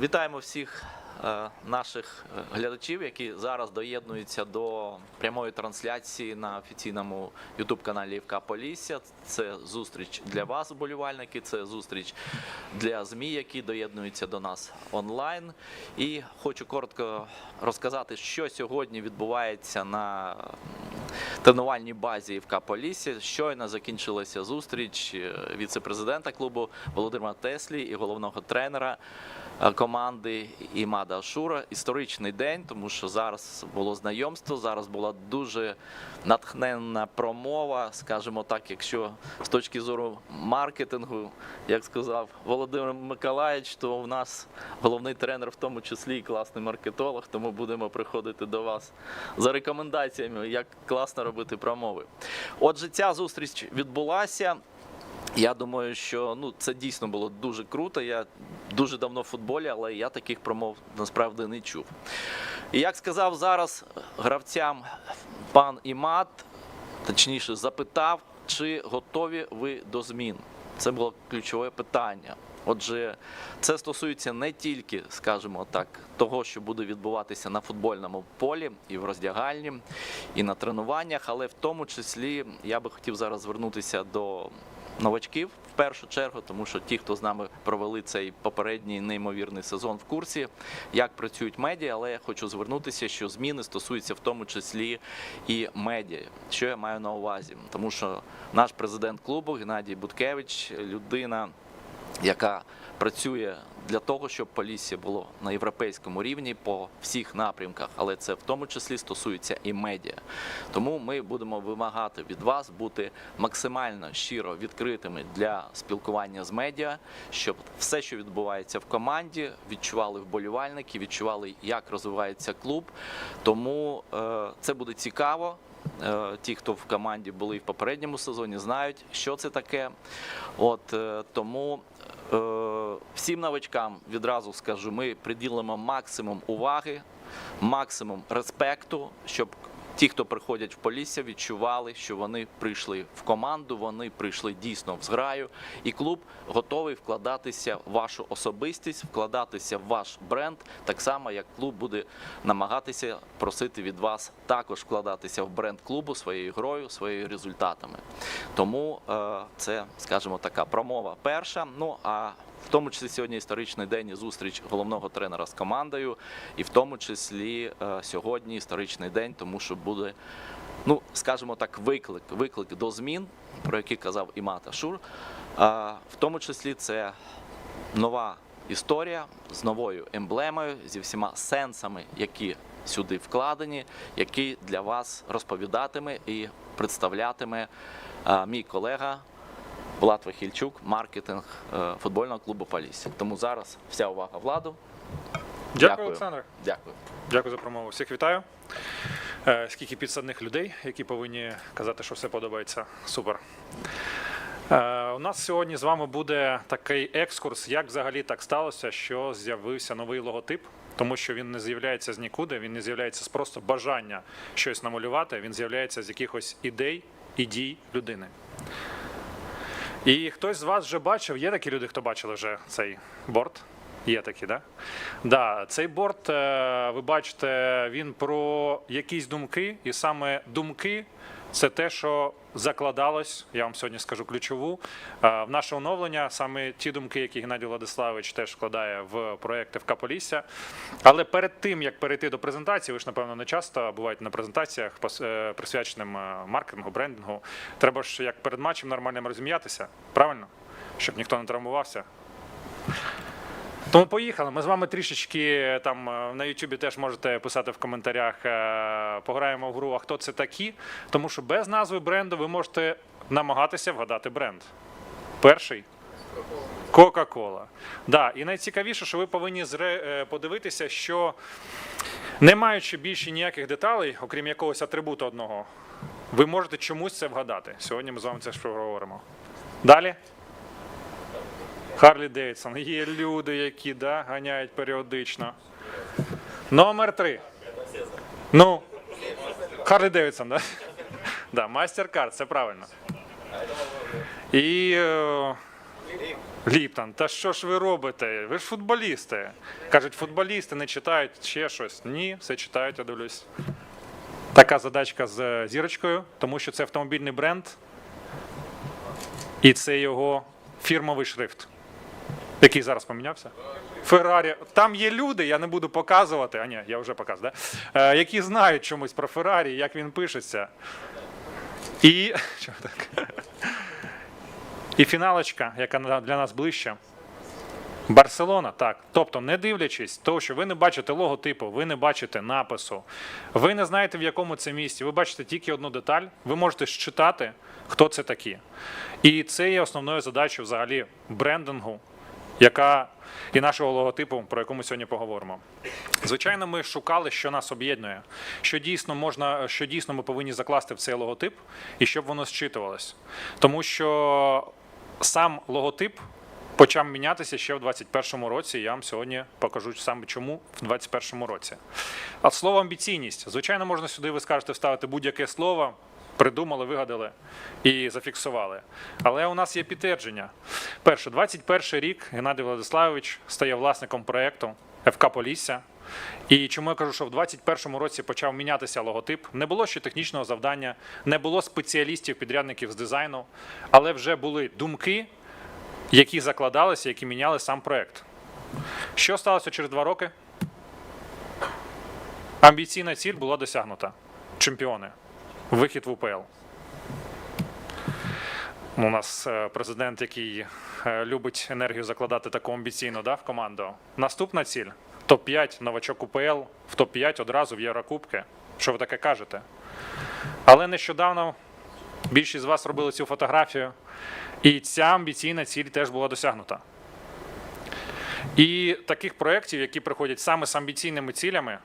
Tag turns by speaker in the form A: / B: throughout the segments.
A: Вітаємо всіх наших е, глядачів, які зараз доєднуються до прямої трансляції на офіційному youtube каналі ФК Полісся. Це зустріч для вас, вболівальники. Це зустріч для ЗМІ, які доєднуються до нас онлайн. І хочу коротко розказати, що сьогодні відбувається на тренувальній базі ФК Полісся. Щойно закінчилася зустріч е, віце-президента клубу Володимира Теслі і головного тренера е, команди Імада Ашура. Історичний день, тому що зараз було знайомство, зараз була дуже натхненна промова, скажімо так, якщо з точки зору маркетингу, як сказав Володимир Миколаївич, то у нас головний тренер, в тому числі і класний маркетолог, тому будемо приходити до вас за рекомендаціями, як класно робити промови. Отже, ця зустріч відбулася. Я думаю, що ну це дійсно було дуже круто. Я дуже давно в футболі, але я таких промов насправді не чув. І як сказав зараз гравцям пан Імат, точніше запитав, чи готові ви до змін. Це було ключове питання. Отже, це стосується не тільки, скажімо так, того, що буде відбуватися на футбольному полі і в роздягальні, і на тренуваннях, але в тому числі я би хотів зараз звернутися до новачків в першу чергу, тому що ті, хто з нами провели цей попередній неймовірний сезон в курсі, як працюють медіа, але я хочу звернутися, що зміни стосуються в тому числі і медіа. Що я маю на увазі? Тому що наш президент клубу Геннадій Буткевич людина яка працює для того, щоб Полісся було на європейському рівні по всіх напрямках, але це в тому числі стосується і медіа. Тому ми будемо вимагати від вас бути максимально щиро відкритими для спілкування з медіа, щоб все, що відбувається в команді, відчували вболівальники, відчували, як розвивається клуб. Тому е, це буде цікаво. Е, Ті, хто в команді були в попередньому сезоні, знають, що це таке. От е, тому е, всім новачкам відразу скажу, ми приділимо максимум уваги, максимум респекту, щоб ті, хто приходять в Полісся, відчували, що вони прийшли в команду, вони прийшли дійсно в зграю, і клуб готовий вкладатися в вашу особистість, вкладатися в ваш бренд, так само як клуб буде намагатися просити від вас також вкладатися в бренд клубу своєю грою, своїми результатами. Тому е, це, скажімо, така промова перша. Ну а в тому числі сьогодні історичний день і зустріч головного тренера з командою, і в тому числі е, сьогодні історичний день, тому що буде, ну скажімо так, виклик, виклик до змін, про які казав Імат Ашур. А, в тому числі це нова історія з новою емблемою, зі всіма сенсами, які сюди вкладені, які для вас розповідатиме і представлятиме мій колега Влад Вахільчук, маркетинг е, футбольного клубу Полісся. Тому зараз вся увага владу.
B: Дякую, Олександр.
A: Дякую.
B: Дякую за промову. Всіх вітаю. Е, Скільки підсадних людей, які повинні казати, що все подобається. Супер. Е, У нас сьогодні з вами буде такий екскурс, як взагалі так сталося, що з'явився новий логотип. Тому що він не з'являється з нікуди, він не з'являється з просто бажання щось намалювати, він з'являється з якихось ідей і дій людини. І хтось з вас вже бачив, є такі люди, хто бачили вже цей борт? Є такі, да? Да, цей борт, е, ви бачите, він про якісь думки, і саме думки це те, що закладалось, я вам сьогодні скажу ключову, е, в наше оновлення, саме ті думки, які Геннадій Владиславович теж вкладає в проєкти в Полісся. Але перед тим, як перейти до презентації, ви ж, напевно, не часто буваєте на презентаціях, е, присвяченим е, маркетингу, брендингу. Треба ж як перед матчем нормальним розм'ятися, правильно? Щоб ніхто не травмувався. Тому поїхали. Ми з вами трішечки там е, на Ютубі теж можете писати в коментарях. е, Пограємо в гру, а хто це такі. Тому що без назви бренду ви можете намагатися вгадати бренд. Перший Кока-Кола. Да, і найцікавіше, що ви повинні зре- е, подивитися, що не маючи більше ніяких деталей, окрім якогось атрибуту одного, ви можете чомусь це вгадати. Сьогодні ми з вами це ж проговоримо. Далі. Харлі Девідсон. Є люди, які да, ганяють періодично. Номер три. Ну, Харлі Девідсон, да? Да, MasterCard, це правильно. І е, Ліптон, та що ж ви робите? Ви ж футболісти. Кажуть, футболісти не читають ще щось. Ні, все читають, я дивлюсь. Така задачка з е, зірочкою, тому що це автомобільний бренд, і це його фірмовий шрифт, який зараз помінявся. Феррарі. Там є люди, я не буду показувати. А ні, я вже показав, да? е, які знають чомусь про Феррарі, як він пишеться. І. Так? І фіналочка, яка для нас ближча. Барселона, так. Тобто, не дивлячись того, що ви не бачите логотипу, ви не бачите напису, ви не знаєте, в якому це місці, ви бачите тільки одну деталь, ви можете считати, хто це такі. І це є основною задачею взагалі брендингу, яка і нашого логотипу, про яку ми сьогодні поговоримо. Звичайно, ми шукали, що нас об'єднує, що дійсно можна, що дійсно ми повинні закласти в цей логотип, і щоб воно зчитувалось. Тому що сам логотип почав мінятися ще в 2021 році. Я вам сьогодні покажу саме чому в 2021 році. А слово амбіційність. Звичайно, можна сюди, ви скажете, вставити будь-яке слово. Придумали, вигадали і зафіксували. Але у нас є підтвердження. Перше, 21 рік Геннадій Владиславович стає власником проєкту ФК Полісся. І чому я кажу, що в 2021 році почав мінятися логотип, не було ще технічного завдання, не було спеціалістів, підрядників з дизайну, але вже були думки, які закладалися, які міняли сам проект. Що сталося через два роки? Амбіційна ціль була досягнута. Чемпіони. Вихід в УПЛ. У нас е, президент, який е, любить енергію закладати таку амбіційно да, в команду. Наступна ціль топ-5 новачок УПЛ, в топ-5 одразу в Єврокубки. Що ви таке кажете? Але нещодавно більшість з вас робили цю фотографію, і ця амбіційна ціль теж була досягнута. І таких проєктів, які приходять саме з амбіційними цілями,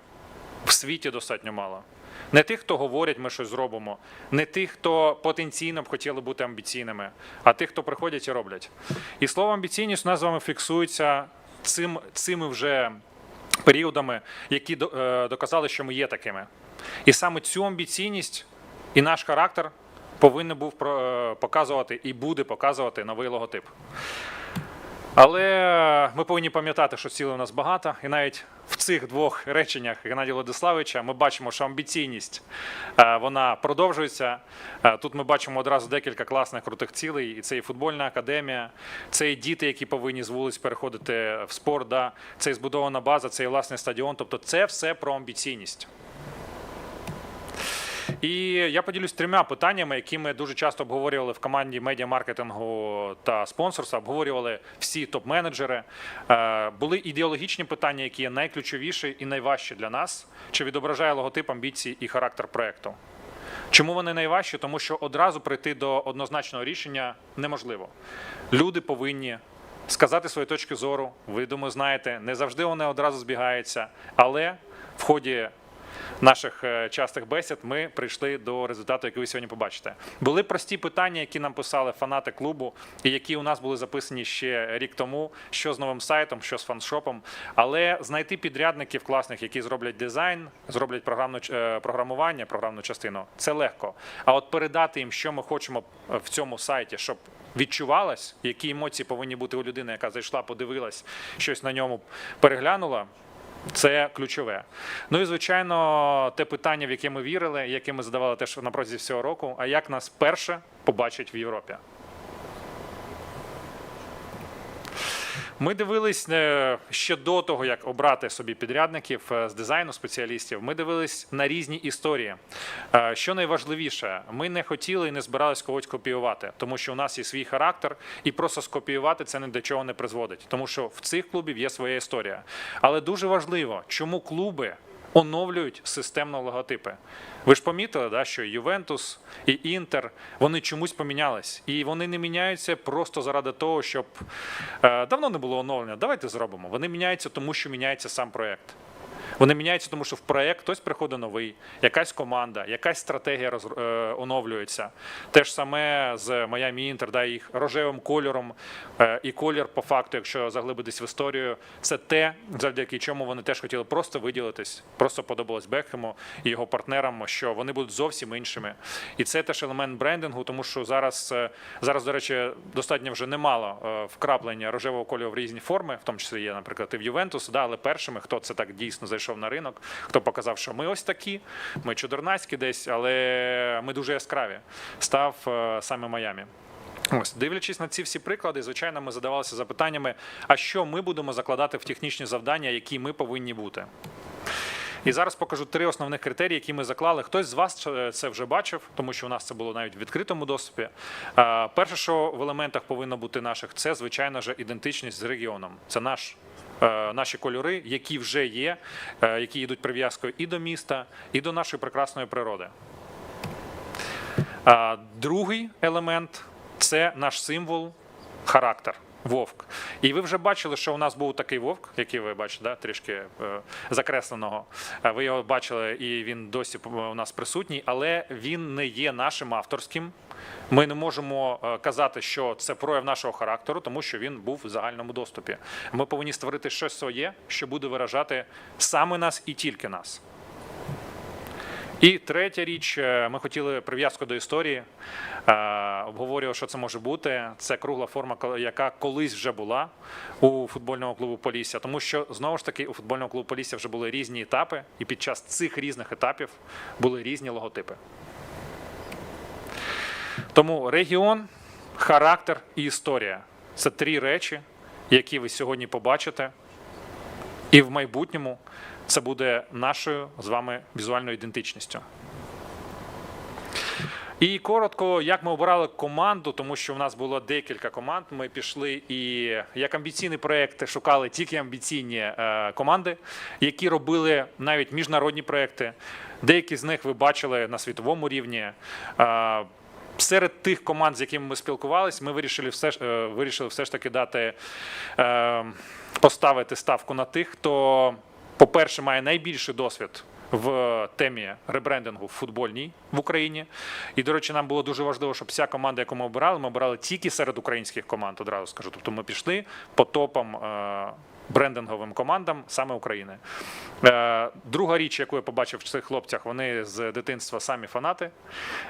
B: в світі достатньо мало. Не тих, хто говорять, ми щось зробимо, не тих, хто потенційно б хотіли бути амбіційними, а тих, хто приходять і роблять. І слово амбіційність у нас з вами фіксується цим, цими вже періодами, які е, доказали, що ми є такими. І саме цю амбіційність і наш характер повинен був е, показувати і буде показувати новий логотип. Але ми повинні пам'ятати, що цілей у нас багато, і навіть в цих двох реченнях Геннадія Владиславовича ми бачимо, що амбіційність е, вона продовжується. Е, Тут ми бачимо одразу декілька класних крутих цілей. І це і футбольна академія, це і діти, які повинні з вулиць переходити в спорт. Да? Це і збудована база, це і власний стадіон. Тобто, це все про амбіційність. І я поділюсь трьома питаннями, які ми дуже часто обговорювали в команді медіамаркетингу та спонсорства. Обговорювали всі топ-менеджери. Е, Були ідеологічні питання, які є найключовіші і найважчі для нас. Чи відображає логотип амбіції і характер проекту? Чому вони найважчі? Тому що одразу прийти до однозначного рішення неможливо. Люди повинні сказати свої точки зору. Ви думаю, знаєте, не завжди вони одразу збігаються, але в ході наших е, частих бесід ми прийшли до результату, який ви сьогодні побачите. Були прості питання, які нам писали фанати клубу, і які у нас були записані ще рік тому, що з новим сайтом, що з фаншопом. Але знайти підрядників класних, які зроблять дизайн, зроблять програмну е, програмування, програмну частину, це легко. А от передати їм, що ми хочемо е, в цьому сайті, щоб відчувалось, які емоції повинні бути у людини, яка зайшла, подивилась, щось на ньому переглянула. Це ключове. Ну і звичайно, те питання, в яке ми вірили, яке ми задавали теж на протязі всього року. А як нас перше побачать в Європі? Ми дивились е, ще до того, як обрати собі підрядників е, з дизайну спеціалістів. Ми дивились на різні історії. Е, Що найважливіше, ми не хотіли і не збирались когось копіювати, тому що у нас є свій характер, і просто скопіювати це ні до чого не призводить, тому що в цих клубів є своя історія. Але дуже важливо, чому клуби оновлюють системно логотипи. Ви ж помітили, да, що Ювентус і Інтер вони чомусь помінялись, і вони не міняються просто заради того, щоб е, давно не було оновлення. Давайте зробимо. Вони міняються, тому що міняється сам проект. Вони міняються, тому що в проект хтось приходить новий, якась команда, якась стратегія роз, е, оновлюється. Те ж саме з Miami Інтер, да, їх рожевим кольором. Е, і колір, по факту, якщо заглибитись в історію, це те, завдяки чому вони теж хотіли просто виділитись, просто подобалось Бекхему і його партнерам, що вони будуть зовсім іншими. І це теж елемент брендингу, тому що зараз, е, зараз до речі, достатньо вже немало е, вкраплення рожевого кольору в різні форми, в тому числі є, наприклад, і в Ювентус, да, але першими, хто це так дійсно зайшов на ринок, хто показав, що ми ось такі, ми чудернацькі десь, але ми дуже яскраві, став е, саме Майамі. Ось, дивлячись на ці всі приклади, звичайно, ми задавалися запитаннями, а що ми будемо закладати в технічні завдання, які ми повинні бути. І зараз покажу три основних критерії, які ми заклали. Хтось з вас це вже бачив, тому що у нас це було навіть в відкритому доступі. Е, Перше, що в елементах повинно бути наших, це звичайно ж ідентичність з регіоном. Це наш. Е, Наші кольори, які вже є, е, які йдуть прив'язкою і до міста, і до нашої прекрасної природи. Другий елемент це наш символ, характер. Вовк. І ви вже бачили, що у нас був такий вовк, який ви бачите, да, трішки е, закресленого. Ви його бачили, і він досі у нас присутній, але він не є нашим авторським. Ми не можемо е, казати, що це прояв нашого характеру, тому що він був в загальному доступі. Ми повинні створити щось своє, що буде виражати саме нас і тільки нас. І третя річ, е, ми хотіли прив'язку до історії. Е, Обговорювали, що це може бути. Це кругла форма, яка колись вже була у футбольного клубу Полісся. Тому що знову ж таки у футбольного клубу Полісся вже були різні етапи, і під час цих різних етапів були різні логотипи. Тому регіон, характер і історія це три речі, які ви сьогодні побачите. І в майбутньому це буде нашою з вами візуальною ідентичністю. І коротко, як ми обирали команду, тому що в нас було декілька команд. Ми пішли і як амбіційний проєкт шукали тільки амбіційні е, команди, які робили навіть міжнародні проєкти. Деякі з них ви бачили на світовому рівні. Е, Серед тих команд, з якими ми спілкувалися, ми вирішили все ж е, вирішили все ж таки дати е, поставити ставку на тих, хто, по-перше, має найбільший досвід в темі ребрендингу в футбольній в Україні. І, до речі, нам було дуже важливо, щоб вся команда, яку ми обирали, ми обирали тільки серед українських команд, одразу скажу. Тобто ми пішли по топам. Брендинговим командам саме України. Е, Друга річ, яку я побачив в цих хлопцях, вони з дитинства самі фанати,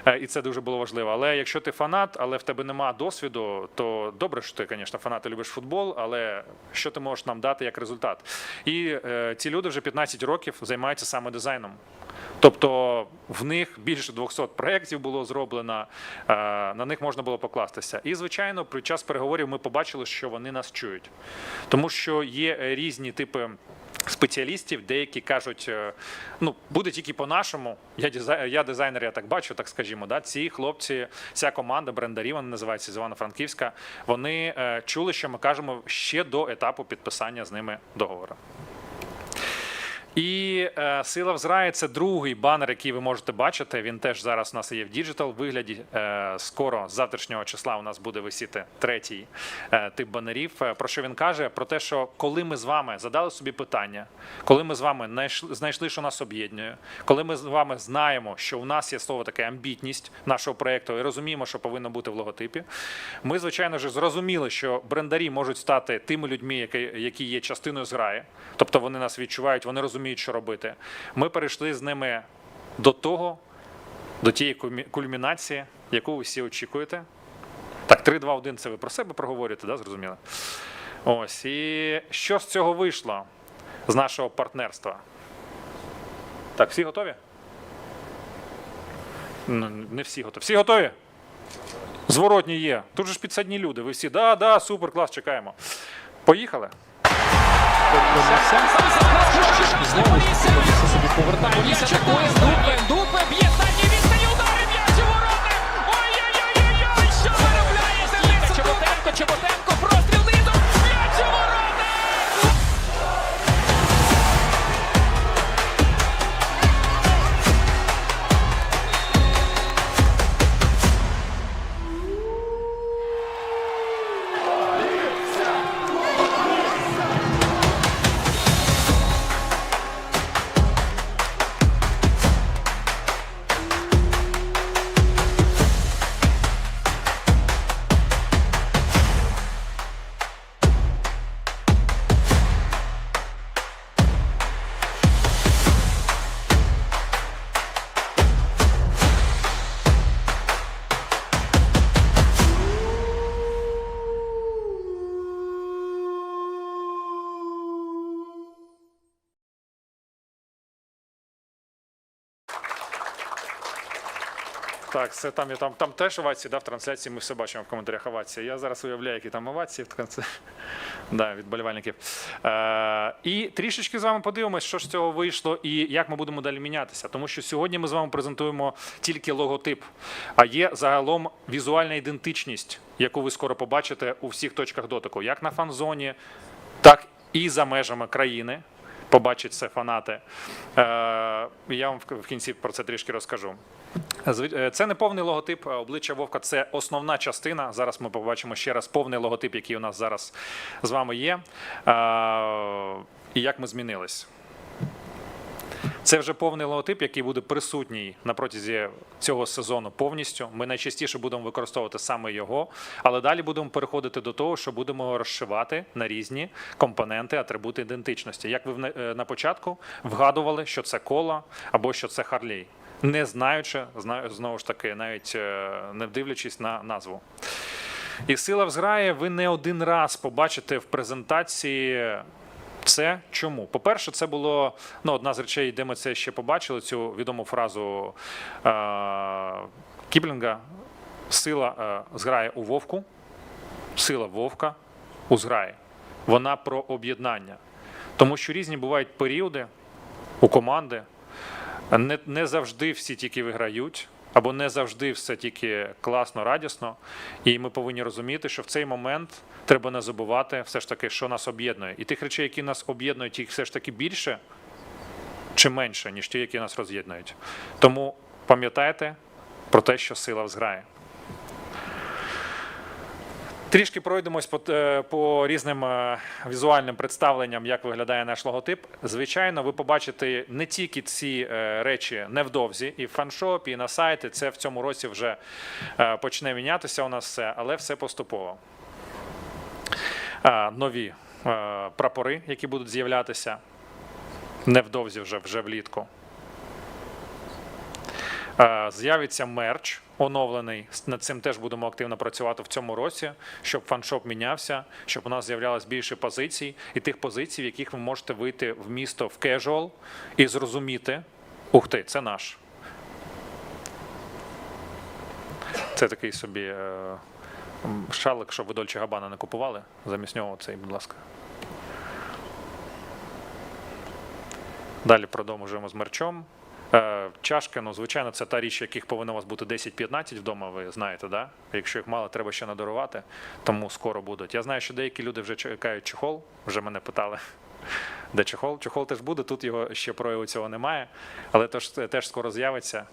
B: Е, і це дуже було важливо. Але якщо ти фанат, але в тебе нема досвіду, то добре, що ти, звісно, фанат і любиш футбол, але що ти можеш нам дати як результат? І е, ці люди вже 15 років займаються саме дизайном. Тобто в них більше 200 проєктів було зроблено, е, на них можна було покластися. І, звичайно, під час переговорів ми побачили, що вони нас чують. Тому що є різні типи. Спеціалістів, деякі кажуть, е, ну буде тільки по-нашому. Я дизай- я дизайнер, я так бачу, так скажімо. Да? Ці хлопці, ця команда брендарів, вона називається з Івано-Франківська. Вони е, чули, що ми кажемо ще до етапу підписання з ними договору. І е, сила взрає це другий банер, який ви можете бачити. Він теж зараз у нас є в діджитал вигляді. Е, скоро з завтрашнього числа у нас буде висіти третій е, тип банерів. Про що він каже? Про те, що коли ми з вами задали собі питання, коли ми з вами знайшли, знайшли, що нас об'єднує, коли ми з вами знаємо, що у нас є слово таке амбітність нашого проєкту, і розуміємо, що повинно бути в логотипі. Ми, звичайно ж, зрозуміли, що брендарі можуть стати тими людьми, які, які є частиною зграї, тобто вони нас відчувають, вони розуміють, що робити. Ми перейшли з ними до того, до тієї кульмінації, яку ви всі очікуєте. Так, 3, 2, 1 це ви про себе проговорюєте, да, зрозуміло? Ось. І що з цього вийшло з нашого партнерства? Так, всі готові? Ну, Не всі готові. Всі готові? Зворотні є. Тут же ж підсадні люди. Ви всі, да, да, супер, клас, чекаємо. Поїхали.
C: Знову собі повертає. Дупе, дупе,
B: Так, це там, там, там теж овації, да, в трансляції ми все бачимо в коментарях овації. Я зараз уявляю, які там овації в. Да, від болівальників. Е, і трішечки з вами подивимось, що з цього вийшло і як ми будемо далі мінятися. Тому що сьогодні ми з вами презентуємо тільки логотип, а є загалом візуальна ідентичність, яку ви скоро побачите у всіх точках дотику, як на фан-зоні, так і за межами країни. Побачать це фанати. Е, я вам в кінці про це трішки розкажу. Е, Це не повний логотип. Обличчя Вовка це основна частина. Зараз ми побачимо ще раз повний логотип, який у нас зараз з вами є. Е, І як ми змінились. Це вже повний логотип, який буде присутній на протязі цього сезону повністю. Ми найчастіше будемо використовувати саме його, але далі будемо переходити до того, що будемо розшивати на різні компоненти, атрибути ідентичності. Як ви е, на початку вгадували, що це кола або що це Харлей, не знаючи, зна- знову ж таки, навіть е, не дивлячись на назву. І сила в зграї ви не один раз побачите в презентації це чому? По-перше, це було ну, одна з речей, де ми це ще побачили, цю відому фразу е- Кіплінга Сила е, зграє у вовку, сила вовка у зграї. Вона про об'єднання. Тому що різні бувають періоди у команди. Не, не завжди всі тільки виграють, або не завжди все тільки класно, радісно. І ми повинні розуміти, що в цей момент треба не забувати все ж таки, що нас об'єднує. І тих речей, які нас об'єднують, їх все ж таки більше чи менше, ніж ті, які нас роз'єднують. Тому пам'ятайте про те, що сила взграє. Трішки пройдемось по, е, по різним е, візуальним представленням, як виглядає наш логотип. Звичайно, ви побачите не тільки ці е, речі невдовзі, і в фаншопі, і на сайті. Це в цьому році вже почне мінятися у нас все, але все поступово. Нові прапори, які будуть з'являтися невдовзі вже, вже влітку. Е, З'явиться мерч оновлений. Над цим теж будемо активно працювати в цьому році, щоб фаншоп мінявся, щоб у нас з'являлось більше позицій і тих позицій, в яких ви можете вийти в місто в кежуал і зрозуміти, ух ти, це наш. Це такий собі е, шалик, щоб ви Дольче Габана не купували. Замість нього цей, будь ласка. Далі продовжуємо з мерчом. Е, Чашки, ну, звичайно, це та річ, яких повинно у вас бути 10-15 вдома, ви знаєте, да? Якщо їх мало, треба ще надарувати, тому скоро будуть. Я знаю, що деякі люди вже чекають чехол, вже мене питали, де чехол. Чехол теж буде, тут його ще прояву цього немає, але теж, теж скоро з'явиться.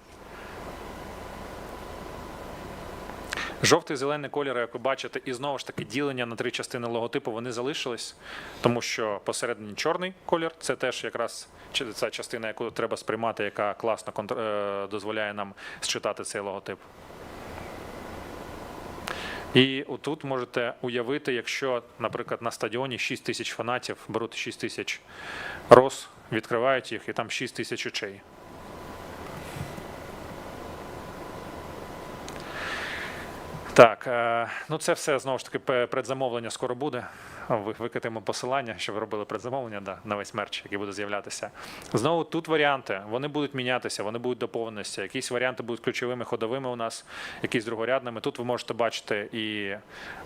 B: Жовтий зелений кольор, як ви бачите, і знову ж таки ділення на три частини логотипу вони залишились, тому що посередині чорний колір це теж якраз ця частина, яку треба сприймати, яка класно е, дозволяє нам считати цей логотип. І отут можете уявити, якщо, наприклад, на стадіоні 6 тисяч фанатів беруть 6 тисяч роз, відкривають їх, і там 6 тисяч очей. Так, е, ну це все знову ж таки предзамовлення скоро буде. Ви- Викатимо посилання, що ви робили предзамовлення да, на весь мерч, який буде з'являтися. Знову тут варіанти. Вони будуть мінятися, вони будуть доповненістя. Якісь варіанти будуть ключовими, ходовими у нас, якісь другорядними. Тут ви можете бачити і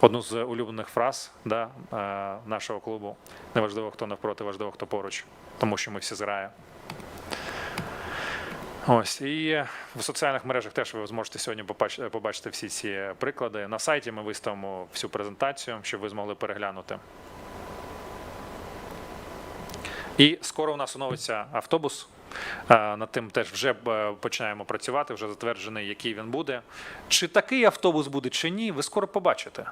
B: одну з улюблених фраз да, е, нашого клубу. Неважливо, хто навпроти, важливо, хто поруч, тому що ми всі зграє. Ось і в соціальних мережах теж ви зможете сьогодні побач- побачити всі ці приклади. На сайті ми виставимо всю презентацію, щоб ви змогли переглянути. І скоро у нас оновиться автобус. Над тим теж вже е, починаємо працювати, вже затверджений, який він буде. Чи такий автобус буде, чи ні, ви скоро побачите.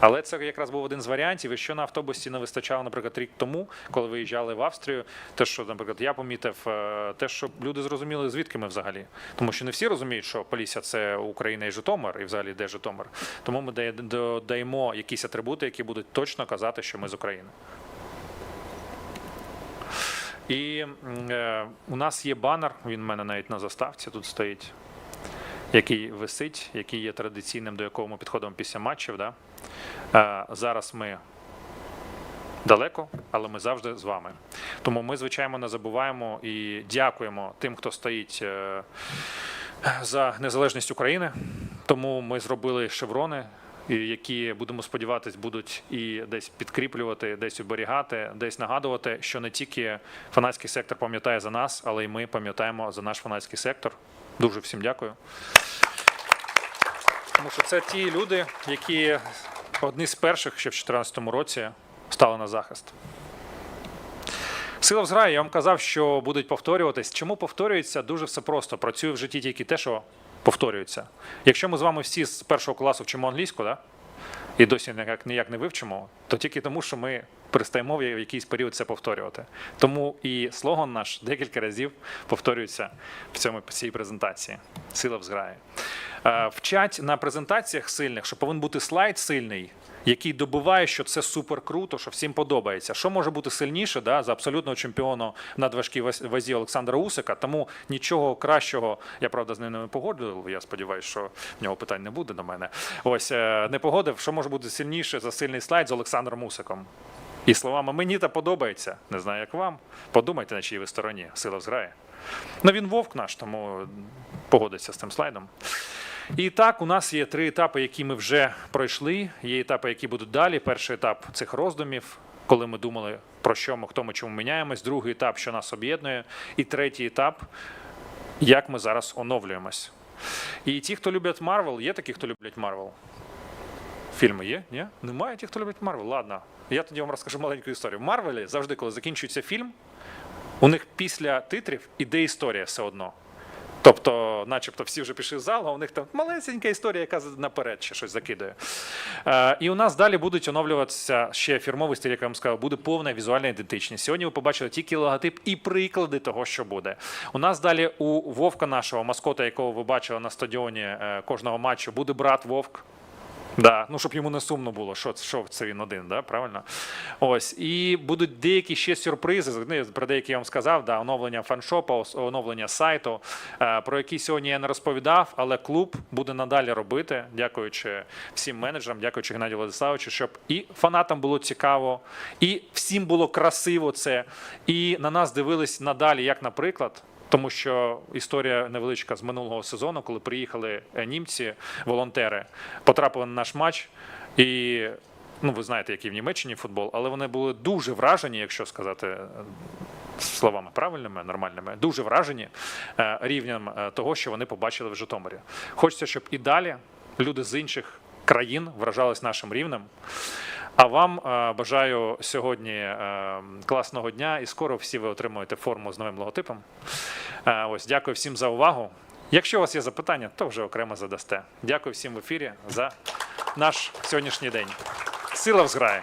B: Але це якраз був один з варіантів. І що на автобусі не вистачало, наприклад, рік тому, коли виїжджали в Австрію, те, що, наприклад, я помітив, е, те, що люди зрозуміли, звідки ми взагалі. Тому що не всі розуміють, що Полісся це Україна і Житомир, і взагалі де Житомир. Тому ми дає- додаємо якісь атрибути, які будуть точно казати, що ми з України. І е, у нас є банер, він в мене навіть на заставці тут стоїть, який висить, який є традиційним, до якого ми підходимо після матчів. Да? Е, Зараз ми далеко, але ми завжди з вами. Тому ми, звичайно, не забуваємо і дякуємо тим, хто стоїть е, за незалежність України. Тому ми зробили шеврони, які будемо сподіватись, будуть і десь підкріплювати, десь оберігати, десь нагадувати, що не тільки фанатський сектор пам'ятає за нас, але й ми пам'ятаємо за наш фанатський сектор. Дуже всім дякую. Тому що це ті люди, які одні з перших ще в 2014 році стали на захист. Сила в зграї, я вам казав, що будуть повторюватись. Чому повторюється? Дуже все просто. Працює в житті тільки те, що повторюється. Якщо ми з вами всі з першого класу вчимо англійську, да? І досі ніяк, ніяк не вивчимо, то тільки тому, що ми перестаємо в якийсь період це повторювати. Тому і слоган наш декілька разів повторюється в цьому цій презентації. Сила в зграї. Е, Вчать на презентаціях сильних, що повинен бути слайд сильний, який добиває, що це супер круто, що всім подобається. Що може бути сильніше да, за абсолютного чемпіону надважкій вазі Олександра Усика? Тому нічого кращого, я правда з ним не погодив. Я сподіваюся, що в нього питань не буде до мене. Ось е, не погодив, що може бути сильніше за сильний слайд з Олександром Усиком. І словами мені та подобається. Не знаю, як вам. Подумайте, на чиїй ви стороні. Сила зграє. Ну він вовк наш, тому погодиться з цим слайдом. І так, у нас є три етапи, які ми вже пройшли. Є етапи, які будуть далі. Перший етап цих роздумів, коли ми думали про що ми, хто ми чому міняємось. Другий етап, що нас об'єднує. І третій етап, як ми зараз оновлюємось. І ті, хто люблять Марвел, є такі, хто люблять Марвел. Фільми є? Ні? Немає тих, хто любить Марвел. Ладно. Я тоді вам розкажу маленьку історію. В Марвелі завжди, коли закінчується фільм, у них після титрів іде історія все одно. Тобто, начебто, всі вже пішли в залу, а у них там малесенька історія, яка наперед ще щось закидає. Е, і у нас далі будуть оновлюватися ще фірмовий стиль, як я вам сказав, буде повна візуальна ідентичність. Сьогодні ви побачили тільки логотип і приклади того, що буде. У нас далі у Вовка нашого маскота, якого ви бачили на стадіоні е, кожного матчу, буде брат Вовк. Да, ну щоб йому не сумно було, що, що це він один, да, правильно? Ось. І будуть деякі ще сюрпризи, ну, про деякі я вам сказав, да, оновлення фаншопа, оновлення сайту, е, про які сьогодні я не розповідав, але клуб буде надалі робити, дякуючи всім менеджерам, дякуючи Геннадію Владиславовичу, щоб і фанатам було цікаво, і всім було красиво це, і на нас дивились надалі, як, наприклад. Тому що історія невеличка з минулого сезону, коли приїхали е, німці, волонтери, потрапили на наш матч, і ну ви знаєте, який в Німеччині футбол, але вони були дуже вражені, якщо сказати е, словами правильними, нормальними, дуже вражені е, рівнем того, що вони побачили в Житомирі. Хочеться, щоб і далі люди з інших країн вражались нашим рівнем. А вам е, бажаю сьогодні е, класного дня і скоро всі ви отримуєте форму з новим логотипом. Е, ось дякую всім за увагу. Якщо у вас є запитання, то вже окремо задасте. Дякую всім в ефірі за наш сьогоднішній день. Сила взграє!